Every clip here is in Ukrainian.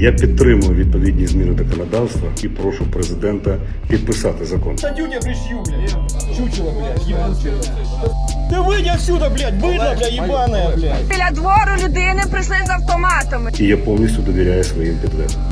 Я підтримую відповідні зміни до законодавства і прошу президента підписати закон. Статью тебе пришью, блядь. Чучело, блядь, ебучее. Ты выйди отсюда, блядь, быдло, блядь, ебаное, блядь. Біля двору людини прийшли з автоматами. І я повністю довіряю своїм підлеглим.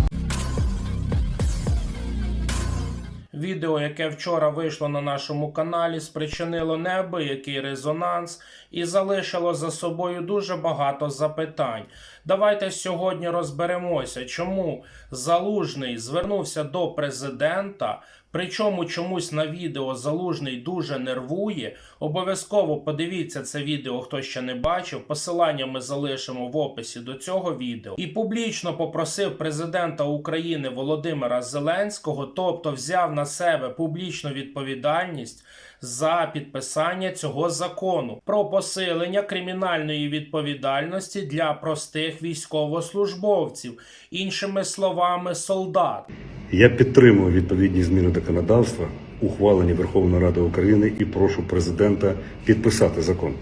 Відео, яке вчора вийшло на нашому каналі, спричинило неабиякий резонанс і залишило за собою дуже багато запитань. Давайте сьогодні розберемося, чому Залужний звернувся до президента. Причому чомусь на відео Залужний дуже нервує. Обов'язково подивіться це відео, хто ще не бачив. Посилання ми залишимо в описі до цього відео. І публічно попросив президента України Володимира Зеленського, тобто взяв на себе публічну відповідальність за підписання цього закону про посилення кримінальної відповідальності для простих військовослужбовців, іншими словами, солдат. Я підтримую відповідні зміни законодавства, ухвалені Верховною Радою України, і прошу президента підписати закон.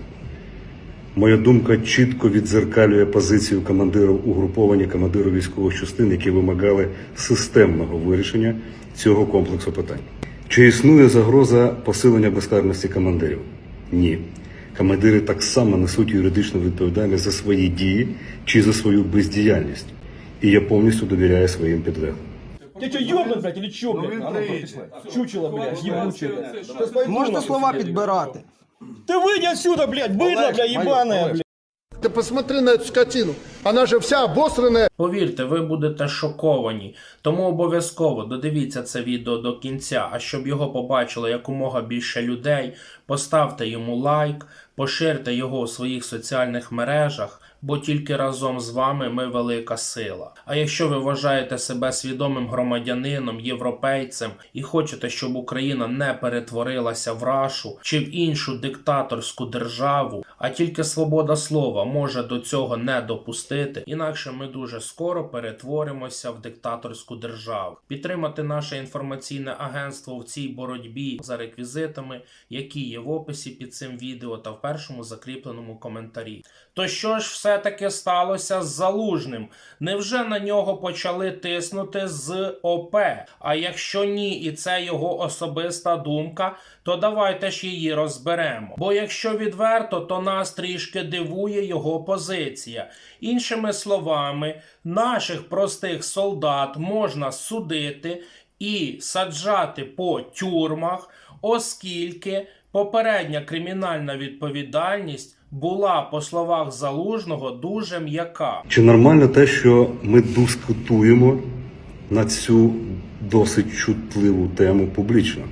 Моя думка чітко віддзеркалює позицію командирів угруповання командирів військових частин, які вимагали системного вирішення цього комплексу питань. Чи існує загроза посилення безкарності командирів? Ні. Командири так само несуть юридичну відповідальність за свої дії чи за свою бездіяльність. І я повністю довіряю своїм підлеглим. Ты что, ёбнут, блядь, или чё, блядь? А ну, пошла. Чучело, блядь, ебучее, блядь. Сейчас пойду, Можна нахуй, слова блядь. підбирати? Ты выйди отсюда, блядь, быдло, блядь, ебаное, блядь. Ты посмотри на цю скотину. вона же вся обосранная. Повірте, ви будете шоковані. Тому обов'язково додивіться це відео до кінця. А щоб його побачило якомога більше людей, поставте йому лайк, поширте його у своїх соціальних мережах, бо тільки разом з вами ми велика сила. А якщо ви вважаєте себе свідомим громадянином, європейцем і хочете, щоб Україна не перетворилася в рашу чи в іншу диктаторську державу, а тільки свобода слова може до цього не допустити, інакше ми дуже скоро перетворимося в диктаторську державу. Підтримати наше інформаційне агентство в цій боротьбі за реквізитами, які є в описі під цим відео та в першому закріпленому коментарі. То що ж все-таки сталося з залужним? Невже на нього почали тиснути з ОП? А якщо ні, і це його особиста думка, то давайте ж її розберемо. Бо якщо відверто, то нас трішки дивує його позиція. Іншими словами, наших простих солдат можна судити і саджати по тюрмах, оскільки попередня кримінальна відповідальність була, по словах залужного, дуже м'яка. Чи нормально те, що ми дискутуємо на цю досить чутливу тему публічно?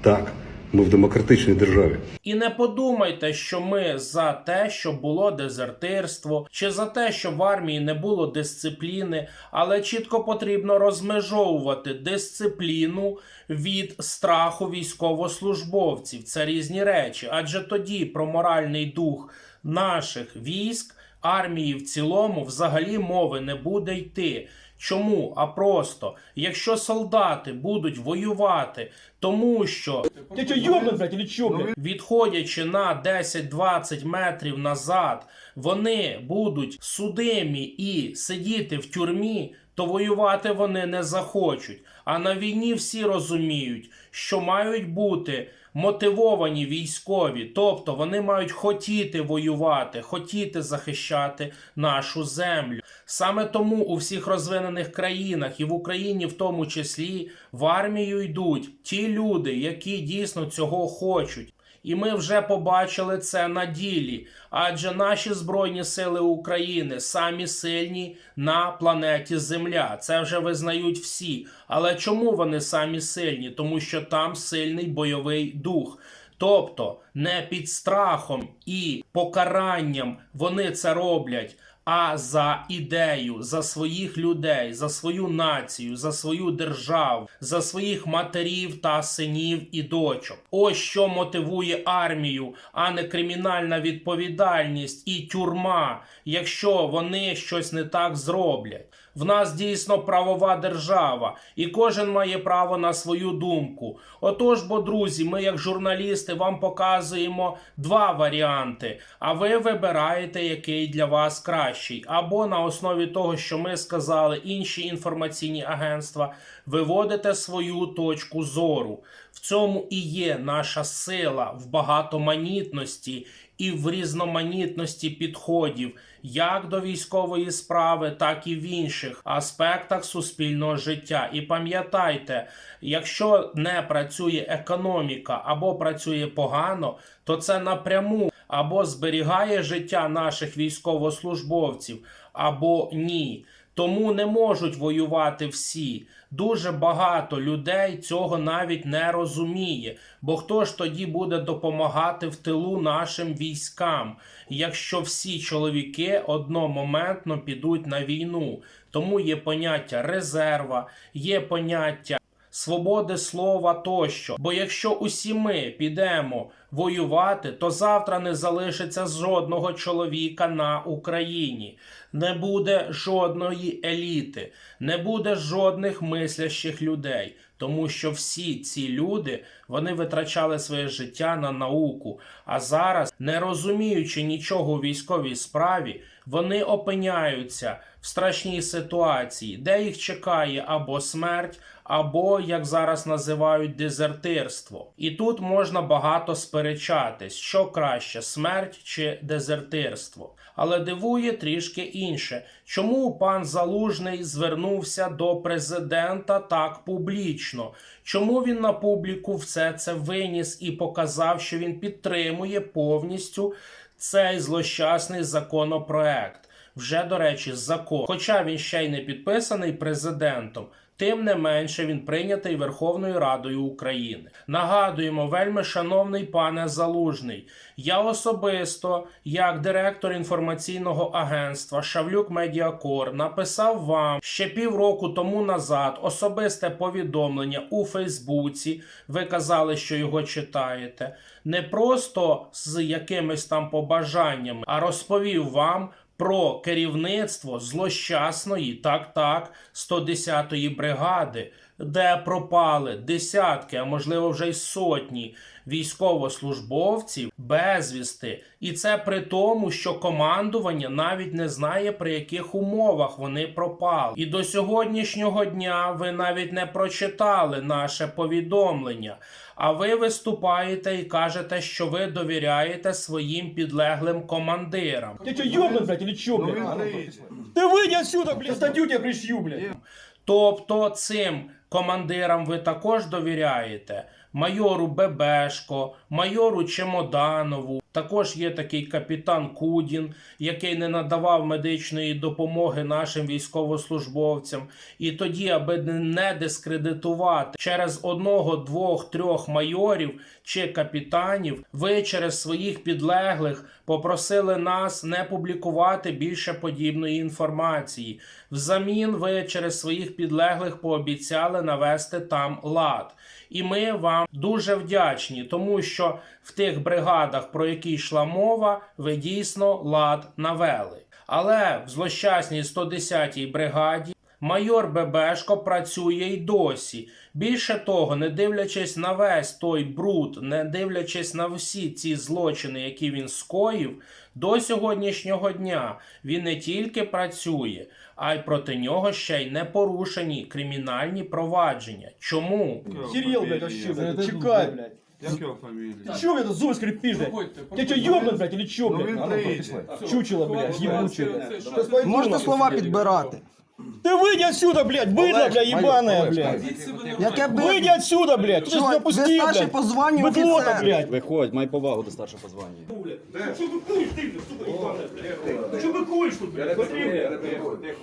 Так, ми в демократичній державі. І не подумайте, що ми за те, що було дезертирство, чи за те, що в армії не було дисципліни, але чітко потрібно розмежовувати дисципліну від страху військовослужбовців. Це різні речі, адже тоді про моральний дух наших військ, армії в цілому, взагалі мови не буде йти. Чому? А просто, якщо солдати будуть воювати, тому що Ты что, ёбнут, блядь, или чё, блядь? відходячи на 10-20 метрів назад, вони будуть судимі і сидіти в тюрмі, то воювати вони не захочуть. А на війні всі розуміють, що мають бути мотивовані військові, тобто вони мають хотіти воювати, хотіти захищати нашу землю. Саме тому у всіх розвинених країнах і в Україні, в тому числі, в армію йдуть ті люди, які дійсно цього хочуть. І ми вже побачили це на ділі, адже наші збройні сили України самі сильні на планеті Земля. Це вже визнають всі. Але чому вони самі сильні? Тому що там сильний бойовий дух. Тобто не під страхом і покаранням вони це роблять, а за ідею, за своїх людей, за свою націю, за свою державу, за своїх матерів та синів і дочок. Ось що мотивує армію, а не кримінальна відповідальність і тюрма, якщо вони щось не так зроблять. В нас дійсно правова держава, і кожен має право на свою думку. Отож, бо, друзі, ми, як журналісти, вам показуємо два варіанти, а ви вибираєте, який для вас кращий. Або на основі того, що ми сказали, інші інформаційні агентства, виводите свою точку зору. В цьому і є наша сила в багатоманітності і в різноманітності підходів як до військової справи, так і в інших аспектах суспільного життя. І пам'ятайте, якщо не працює економіка або працює погано, то це напряму або зберігає життя наших військовослужбовців, або ні. Тому не можуть воювати всі. Дуже багато людей цього навіть не розуміє. Бо хто ж тоді буде допомагати в тилу нашим військам, якщо всі чоловіки одномоментно підуть на війну? Тому є поняття резерва, є поняття свободи слова тощо. Бо якщо усі ми підемо воювати, то завтра не залишиться жодного чоловіка на Україні, не буде жодної еліти, не буде жодних мислящих людей. Тому що всі ці люди вони витрачали своє життя на науку. А зараз, не розуміючи нічого у військовій справі, вони опиняються в страшній ситуації, де їх чекає або смерть, або, як зараз називають, дезертирство. І тут можна багато сперечатись, що краще смерть чи дезертирство. Але дивує трішки інше, чому пан Залужний звернувся до президента так публічно? Чому він на публіку все це виніс і показав, що він підтримує повністю цей злощасний законопроект? Вже, до речі, закон. Хоча він ще й не підписаний президентом, тим не менше він прийнятий Верховною Радою України. Нагадуємо, вельми шановний пане Залужний, я особисто, як директор інформаційного агентства Шавлюк Медіакор, написав вам ще півроку тому назад особисте повідомлення у Фейсбуці. Ви казали, що його читаєте, не просто з якимись там побажаннями, а розповів вам про керівництво злощасної, так так, 110-ї бригади, де пропали десятки, а можливо вже й сотні військовослужбовців безвісти. І це при тому, що командування навіть не знає, при яких умовах вони пропали. І до сьогоднішнього дня ви навіть не прочитали наше повідомлення. А ви виступаєте і кажете, що ви довіряєте своїм підлеглим командирам. Ты что, ёбнут, блядь, или чё, блядь? Ты выйди отсюда, блядь, статью тебе пришью, блядь. Тобто цим командирам ви також довіряєте майору Бебешко, майору Чемоданову. Також є такий капітан Кудін, який не надавав медичної допомоги нашим військовослужбовцям. І тоді, аби не дискредитувати через одного, двох, трьох майорів чи капітанів, ви через своїх підлеглих попросили нас не публікувати більше подібної інформації. Взамін ви через своїх підлеглих пообіцяли навести там лад. І ми вам дуже вдячні, тому що в тих бригадах, про які йшла мова, ви дійсно лад навели. Але в злощасній 110-й бригаді майор Бебешко працює й досі. Більше того, не дивлячись на весь той бруд, не дивлячись на всі ці злочини, які він скоїв, до сьогоднішнього дня він не тільки працює, а й проти нього ще й не порушені кримінальні провадження. Чому? Блядь, вообще, блядь, чекай, блядь. Як його фамілія? Ты чё, блядь, зубы скрипишь, блядь? Ты что, ёбнут, блядь, или чё, блядь? він А ну, прийде. пошли. Чучело, блядь, ебучее, блядь. Сейчас пойду, Можете нахуй, слова блядь. підбирати. Ты выйди отсюда, блядь, быдло, блядь, ебаное, блядь. Яке Выйди би... отсюда, блядь, ты Чувак, меня вы пусти, старший блядь. по званию Быдло-то, офицер. блядь. Виходь, май повагу до старшого по званню. Что ты куришь, ты, сука, ебаная, блядь? Что ты куришь тут, блядь? Смотри, блядь.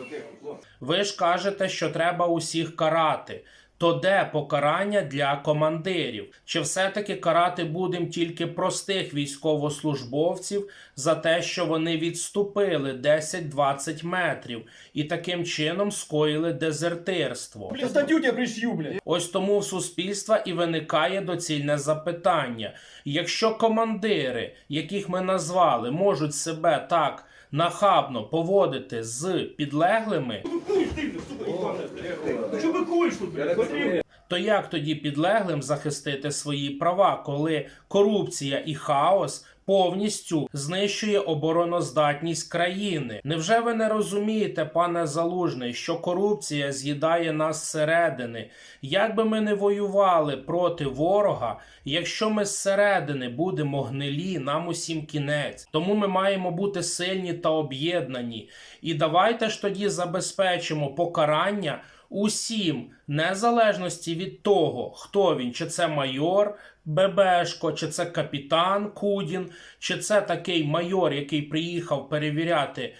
Ви ж кажете, що треба усіх карати. То де покарання для командирів? Чи все-таки карати будемо тільки простих військовослужбовців за те, що вони відступили 10-20 метрів і таким чином скоїли дезертирство? Блядь, статью тебе пришью. Ось тому в суспільства і виникає доцільне запитання: якщо командири, яких ми назвали, можуть себе так нахабно поводити з підлеглими, Быкуешь тут, блядь? Смотри. то як тоді підлеглим захистити свої права, коли корупція і хаос повністю знищує обороноздатність країни? Невже ви не розумієте, пане Залужний, що корупція з'їдає нас зсередини? Як би ми не воювали проти ворога, якщо ми зсередини будемо гнилі, нам усім кінець. Тому ми маємо бути сильні та об'єднані. І давайте ж тоді забезпечимо покарання усім, незалежності від того, хто він, чи це майор Бебешко, чи це капітан Кудін, чи це такий майор, який приїхав перевіряти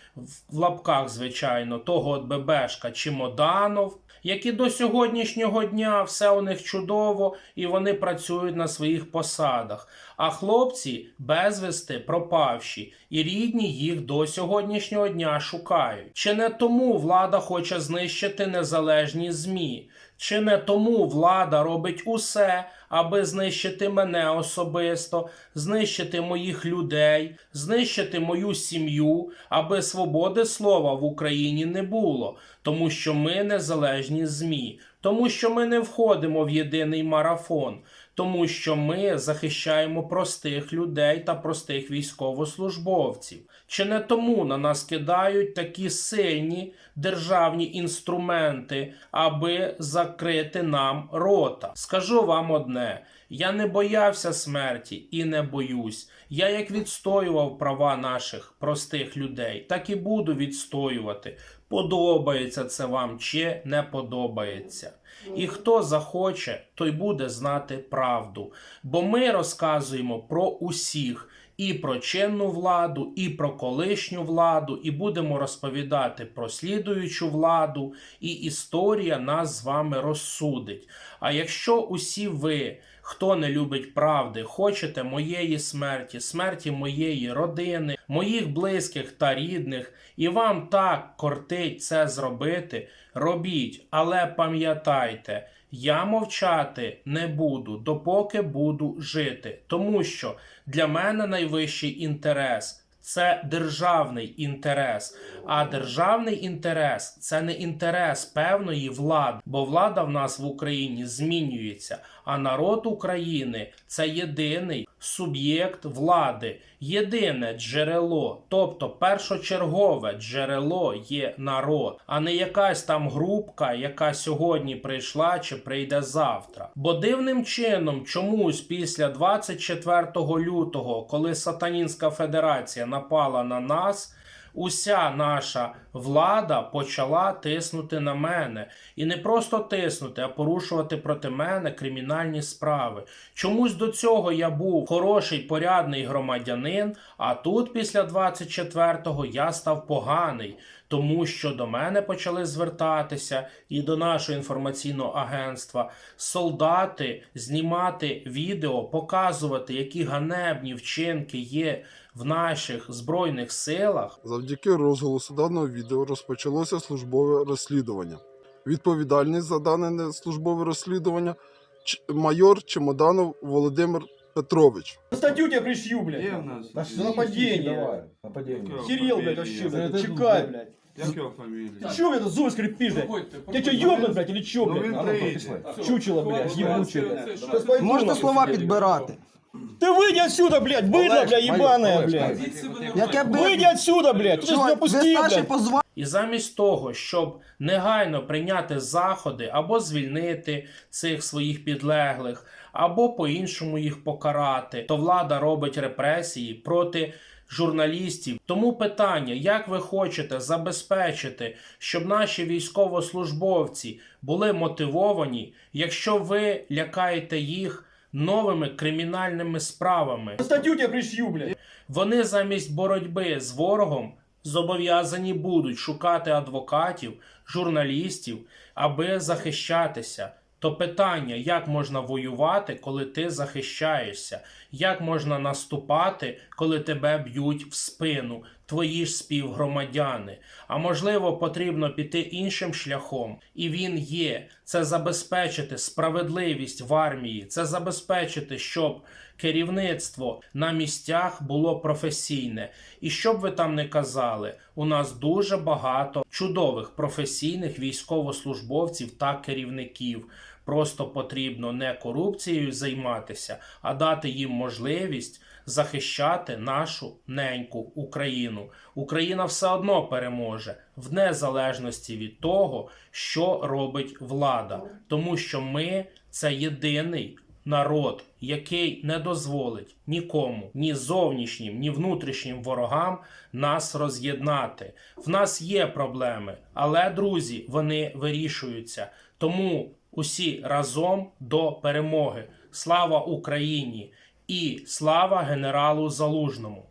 в лапках, звичайно, того от Бебешка, чи Моданов, які до сьогоднішнього дня все у них чудово і вони працюють на своїх посадах. А хлопці безвісти пропавші, і рідні їх до сьогоднішнього дня шукають. Чи не тому влада хоче знищити незалежні ЗМІ? Чи не тому влада робить усе, аби знищити мене особисто, знищити моїх людей, знищити мою сім'ю, аби свободи слова в Україні не було, тому що ми незалежні ЗМІ, тому що ми не входимо в єдиний марафон, тому що ми захищаємо простих людей та простих військовослужбовців. Чи не тому на нас кидають такі сильні державні інструменти, аби закрити нам рота? Скажу вам одне: я не боявся смерті і не боюсь. Я як відстоював права наших простих людей, так і буду відстоювати. Подобається це вам чи не подобається. І хто захоче, той буде знати правду. Бо ми розказуємо про усіх і про чинну владу, і про колишню владу, і будемо розповідати про слідуючу владу, і історія нас з вами розсудить. А якщо усі ви, хто не любить правди, хочете моєї смерті, смерті моєї родини, моїх близьких та рідних, і вам так кортить це зробити, робіть, але пам'ятайте, я мовчати не буду, допоки буду жити, тому що для мене найвищий інтерес. Це державний інтерес. А державний інтерес це не інтерес певної влади, бо влада в нас в Україні змінюється. А народ України це єдиний суб'єкт влади, єдине джерело, тобто першочергове джерело є народ, а не якась там групка, яка сьогодні прийшла чи прийде завтра. Бо дивним чином чомусь після 24 лютого, коли Сатанінська Федерація напала на нас. Уся наша влада почала тиснути на мене і не просто тиснути, а порушувати проти мене кримінальні справи. Чомусь до цього я був хороший порядний громадянин, а тут після 24-го я став поганий, тому що до мене почали звертатися і до нашого інформаційного агентства солдати знімати відео, показувати, які ганебні вчинки є в наших збройних силах. Завдяки розголосу даного відео розпочалося службове розслідування. Відповідальність за дане службове розслідування майор Чемоданов Володимир Петрович. Статью тебе пришью, блядь. Є в нас? За нападение. Кирилл, блядь, вообще, блядь, чекай, блядь. Як його фамілія? Чё, блядь, зубы скрипишь, блядь? Ты что, ёбнут, блядь, или чё, блядь? він А ну, прийде. пошли. Чучело, блядь, ебучее, блядь. Сейчас пойду, Можете нахуй, слова блядь. підбирати. Ты выйди отсюда, блядь, быдло, блядь, ебаное, блядь. Яке би Выйди отсюда, блядь, ты же меня ви пусти, старший блядь. по званню. І замість того, щоб негайно прийняти заходи або звільнити цих своїх підлеглих, або по-іншому їх покарати, то влада робить репресії проти журналістів. Тому питання, як ви хочете забезпечити, щоб наші військовослужбовці були мотивовані, якщо ви лякаєте їх новими кримінальними справами? Статью тебе пришью, блядь. Вони замість боротьби з ворогом зобов'язані будуть шукати адвокатів, журналістів, аби захищатися. То питання, як можна воювати, коли ти захищаєшся? Як можна наступати, коли тебе б'ють в спину, твої ж співгромадяни? А можливо, потрібно піти іншим шляхом, і він є. Це забезпечити справедливість в армії, це забезпечити, щоб керівництво на місцях було професійне. І щоб ви там не казали, у нас дуже багато чудових професійних військовослужбовців та керівників. Просто потрібно не корупцією займатися, а дати їм можливість захищати нашу неньку Україну. Україна все одно переможе в незалежності від того, що робить влада, тому що ми це єдиний народ, який не дозволить нікому, ні зовнішнім, ні внутрішнім ворогам нас роз'єднати. В нас є проблеми, але друзі, вони вирішуються. Тому усі разом до перемоги. Слава Україні і слава генералу Залужному!